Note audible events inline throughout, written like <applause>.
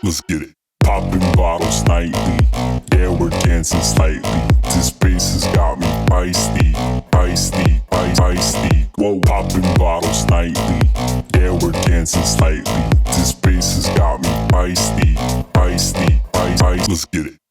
Let's get it. Popping bottles nightly. Yeah, we're dancing slightly. This bass has got me feisty, feisty, feisty. Whoa, popping bottles nightly. Yeah, we're dancing slightly. This bass has got me feisty, feisty. feisty. Let's get it.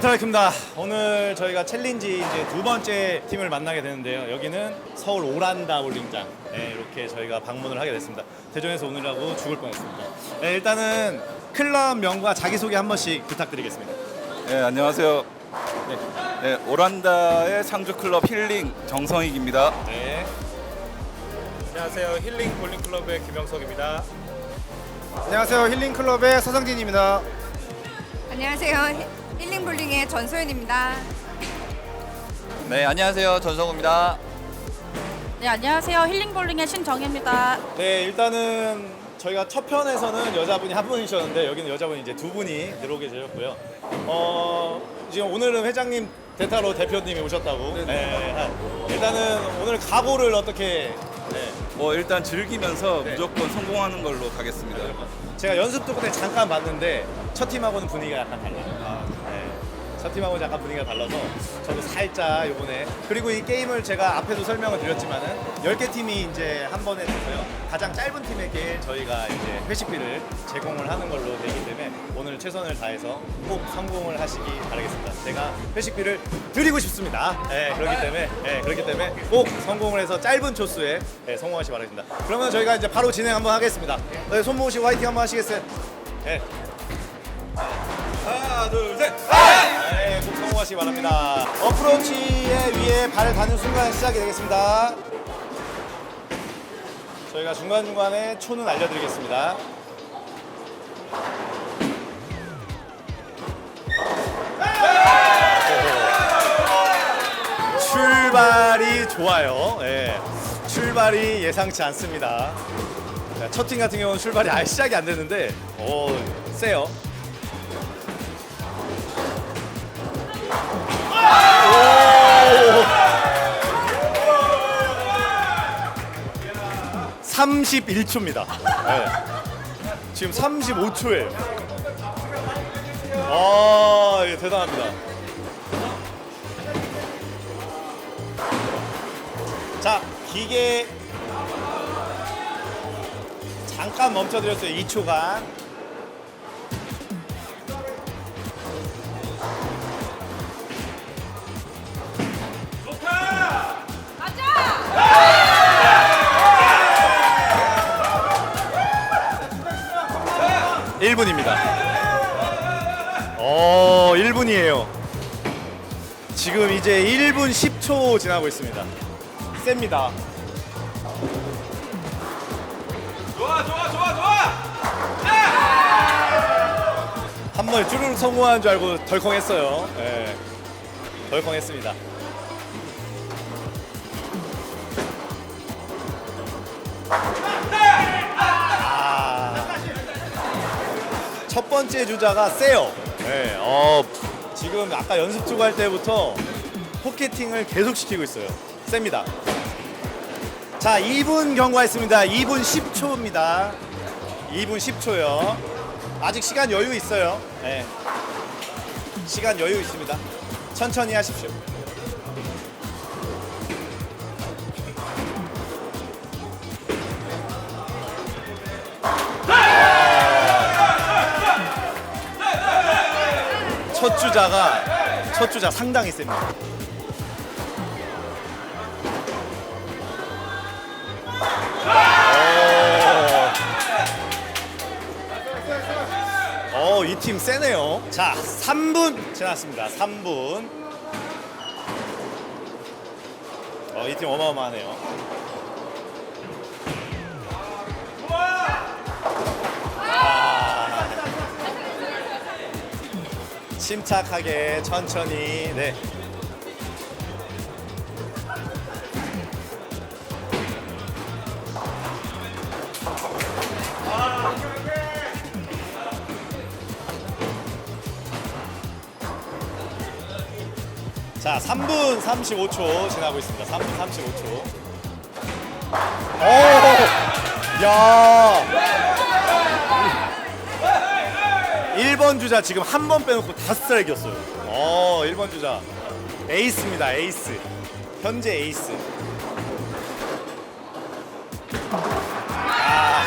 안녕하세요 오늘 저희가 챌린지 이제 두 번째 팀을 만나게 되는데요 여기는 서울 오란다 볼링장 네, 이렇게 저희가 방문을 하게 됐습니다 대전에서 오느라고 죽을 뻔했습니다 네, 일단은 클럽 명과 자기소개 한 번씩 부탁드리겠습니다 네, 안녕하세요. 네, 오란다의 상주 클럽 힐링 정성익입니다. 네. 안녕하세요. 힐링 볼링 클럽의 김영석입니다. 안녕하세요 힐링클럽의 서성진입니다 안녕하세요. 힐링볼링의 전소연입니다. 네, 안녕하세요. 전성우입니다. 네, 안녕하세요. 힐링볼링의 신정희입니다. 네 일단은 저희가 첫 편에서는 여자분이 한 분이셨는데 여기는 여자분이 이제 두 분이 들어오게 되었고요 어 지금 오늘은 회장님 대타로 대표님이 오셨다고 네, 한- 일단은 오늘 각오를 어떻게 네. 뭐 일단 즐기면서 네. 무조건 성공하는 걸로 가겠습니다. 제가 연습도 그때 잠깐 봤는데 첫 팀하고는 분위기가 약간 달라요. 네. 첫 팀하고는 약간 분위기가 달라서 저도 살짝 이번에 그리고 이 게임을 제가 앞에도 설명을 드렸지만은 10개 팀이 이제 한 번에 돼서요. 가장 짧은 팀에게 저희가 이제 회식비를 제공을 하는 걸로 되기 때문에 오늘 최선을 다해서 꼭 성공을 하시기 바라겠습니다. 제가 회식비를 드리고 싶습니다. 네, 그렇기 때문에 네, 그렇기 때문에 꼭 성공을 해서 짧은 초수에 네, 성공하시기 바랍니다. 그러면 저희가 이제 바로 진행 한번 하겠습니다. 네, 손 모으시고 화이팅 한번 하시겠어요? 네. 하나, 둘, 셋. 네, 꼭 성공하시기 바랍니다. 어프로치의 위에 발을 닿는 순간 시작이 되겠습니다. 저희가 중간중간에 초는 알려드리겠습니다. 출발이 좋아요. 예. 출발이 예상치 않습니다. 첫 팀 같은 경우는 출발이 아예 시작이 안 됐는데, 오, 세요. 31초입니다. 지금 35초예요. 아, 예, 대단합니다. 자, 기계 잠깐 멈춰드렸어요. 2초간. 일분입니다 어, 1분이에요. 지금 이제 1분 10초 지나고 있습니다. 셉니다. 좋아, 좋아, 좋아, 좋아. 한 번에 쭈루룩 성공하는 줄 알고 덜컹했어요. 예. 덜컹했습니다. 번째 주자가 세요. 예. 어, 지금 아까 연습 투구 할 때부터 포켓팅을 계속 시키고 있어요. 셉니다. 자, 2분 경과했습니다. 2분 10초입니다. 2분 10초요. 아직 시간 여유 있어요. 네. 시간 여유 있습니다. 천천히 하십시오. 주자가 첫 주자 상당히 셉니다. 어, 이 팀 세네요. 자, 3분 지났습니다. 3분. 어, 이 팀 어마어마하네요. 침착하게 천천히 네. 자, 3분 35초 지나고 있습니다. 3분 35초. 오! 야. 1번 주자 지금 한 번 빼놓고 다 스트라이크였어요. 어, 1번 주자. 에이스입니다. 에이스. 현재 에이스. 아.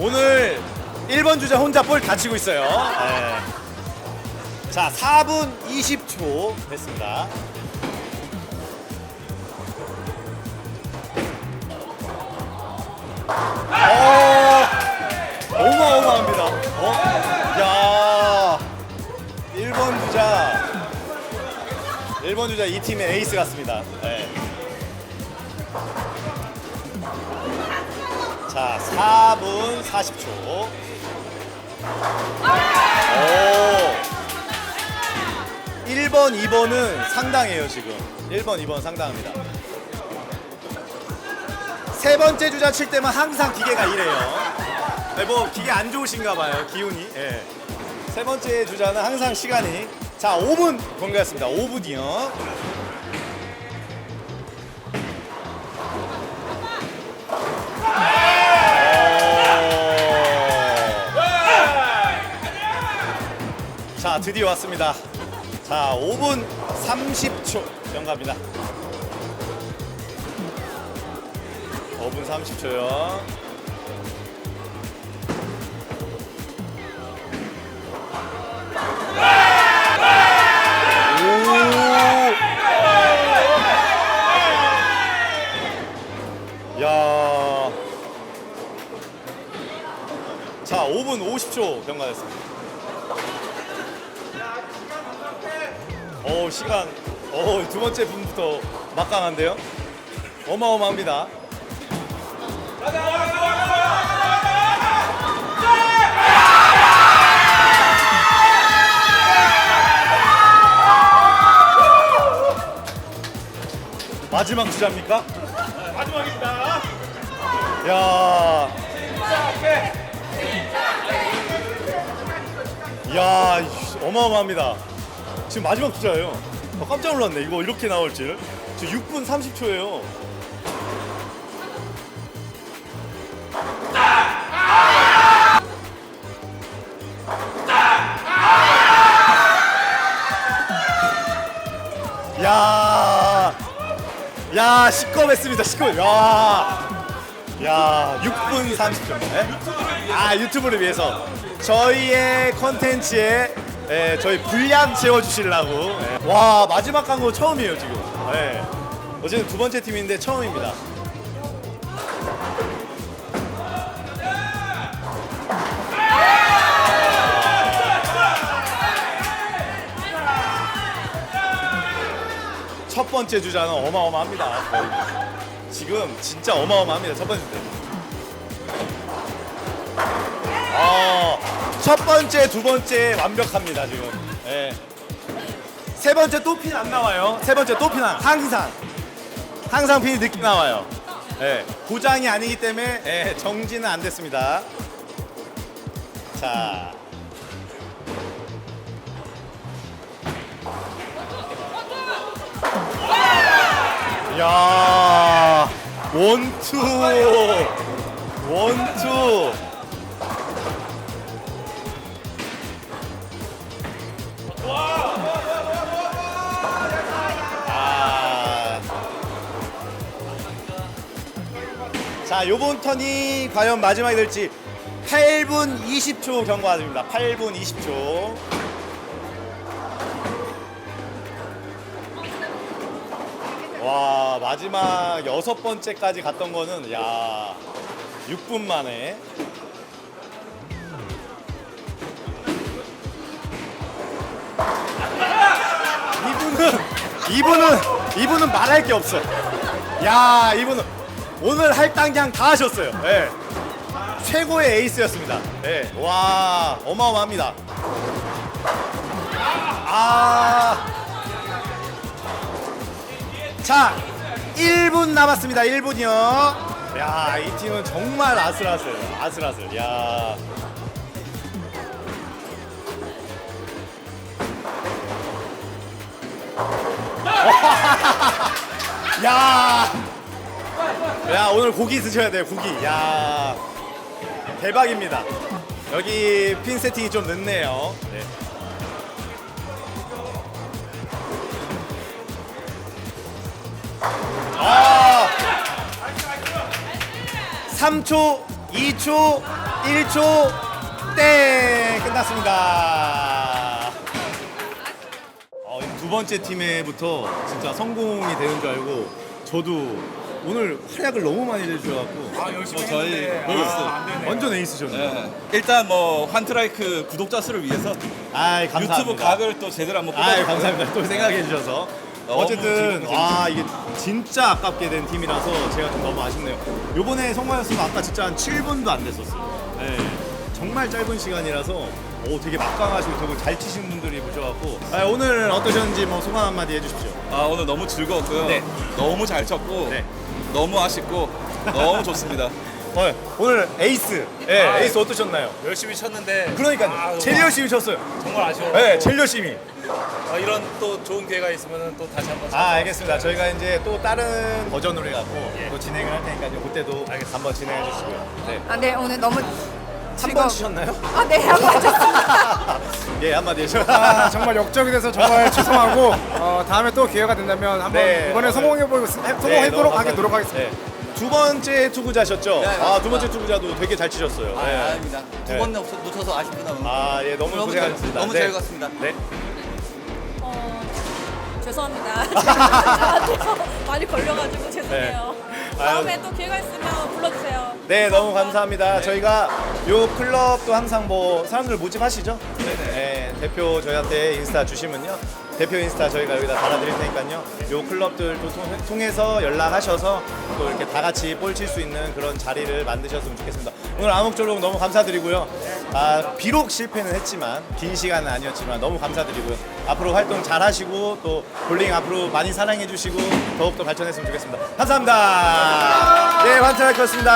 오늘 1번 주자 혼자 볼 다치고 있어요. 네. 자, 4분 20초 됐습니다. 1번 주자 이 팀의 에이스 같습니다. 네. 자, 4분 40초. 오. 1번, 2번은 상당해요, 지금. 1번, 2번 상당합니다. 세 번째 주자 칠 때만 항상 기계가 이래요. 네, 뭐 기계 안 좋으신가 봐요, 기운이. 예. 세 번째 주자는 항상 시간이 자, 5분 공개했습니다. 5분이요. 자, 드디어 왔습니다. 자, 5분 30초 경과입니다. 5분 30초요. 번째 분부터 막강한데요? 어마어마합니다. 마지막 주자입니까? 마지막입니다. 야. 야, 어마어마합니다. 지금 마지막 주자예요. 아, 깜짝 놀랐네. 이거 이렇게 나올 줄. 지금 6분 30초예요. 야. 야, 시꺼맸습니다. 시꺼. 야. 야, 6분 30초. 네? 아, 유튜브를 위해서 저희의 컨텐츠에 예, 저희 분량 채워 주시려고. 예. 와, 마지막 광고 처음이에요, 지금. 예. 어제는 두 번째 팀인데 처음입니다. 첫 번째 주자는 어마어마합니다. 지금 진짜 어마어마합니다. 첫 번째 때. 어, 첫 번째, 두 번째 완벽합니다 지금. 예. 세 번째 또 핀 안 나와요. 세 번째 또 핀 안. 항상 항상 핀이 늦게 나와요. 예. 고장이 아니기 때문에 예, 정지는 안 됐습니다. 자. 야 원투 원투 자 요번 턴이 과연 마지막이 될지 8분 20초 경과됩니다. 8분 20초. 와 마지막 여섯 번째까지 갔던 거는 야 6분 만에. 이분은 이분은 이분은 말할 게 없어. 야 이분은 오늘 할당 그냥 다 하셨어요. 예. 최고의 에이스였습니다. 예. 와 어마어마합니다. 아. 자, 1분 남았습니다. 1분이요. 야, 이 팀은 정말 아슬아슬, 아슬아슬. 야. <laughs> 야. 야 오늘 고기 드셔야 돼요 고기. 야 대박입니다. 여기 핀 세팅이 좀 늦네요. 네. 아! 3초 2초 1초. 땡 끝났습니다. 어, 이두 번째 팀에부터 진짜 성공이 되는 줄 알고 저도 오늘 활약을 너무 많이 해주셔갖고 아 열심히 저희 에이스 완전 에이스셨네요 네. 일단 뭐 환트라이크 구독자 수를 위해서 아 감사합니다 유튜브 각을 또 제대로 한번 아 뽑아볼게요. 감사합니다 또 생각해 주셔서 너무 어쨌든 와 이게 진짜 아깝게 된 팀이라서 제가 좀 너무 아쉽네요 요번에 성공하였으면 아까 진짜 한 7분도 안 됐었어요 네. 정말 짧은 시간이라서 오 되게 막강하시고 되게 잘 치시는 분들이 보셔갖고 아, 오늘 어떠셨는지 뭐 소감 한마디 해주십시오 아 오늘 너무 즐거웠고요. 네. 너무 잘 쳤고 네. 너무 아쉽고 너무 좋습니다. <laughs> 어, 오늘 에이스 예 에이스 어떠셨나요? 열심히 쳤는데 그러니까요 아, 제일 열심히 쳤어요 정말 아쉬워. 네 제일 열심히 어, 이런 또 좋은 기회가 있으면 또 다시 한번. 아 알겠습니다. 저희가 이제 또 다른 버전으로 해갖고 또 진행을 할 테니까요. 그때도 한번 진행해 주시고요. 네. 아, 네, 오늘 너무 한번 치셨나요? 아, 네, 한번 쳤습니다. <laughs> 예 한마디 해주세요. 아, 정말 역적이 돼서 정말 <laughs> 죄송하고 어, 다음에 또 기회가 된다면 한번 네. 이번에 성공해보고 네, 성공해보도록 너무 하게 노력하겠습니다. 네. 두 번째 투구자셨죠? 네, 아. 두 번째 투구자도 되게 잘 치셨어요. 아, 네. 아닙니다. 네. 두 번 놓쳐서 아쉽구나. 아, 예, 너무 고생하셨습니다. 잘- 너무 네. 잘 갔습니다. 네. 어, 죄송합니다. <laughs> 많이 걸려가지고 죄송해요. 네. 다음에 또 기회가 있으면 불러주세요. 네, 너무 감사합니다. 저희가 요 클럽도 항상 뭐 사람들 모집하시죠? 네, 대표 저희한테 인스타 주시면요. 대표 인스타 저희가 여기다 달아드릴 테니까요. 요 클럽들도 통- 통해서 연락하셔서 또 이렇게 다 같이 볼 칠 수 있는 그런 자리를 만드셨으면 좋겠습니다. 오늘 암흑조롱 너무 감사드리고요. 아, 비록 실패는 했지만 긴 시간은 아니었지만 너무 감사드리고요. 앞으로 활동 잘 하시고 또 볼링 앞으로 많이 사랑해 주시고 더욱더 발전했으면 좋겠습니다. 감사합니다. 네, 환트라이크였습니다.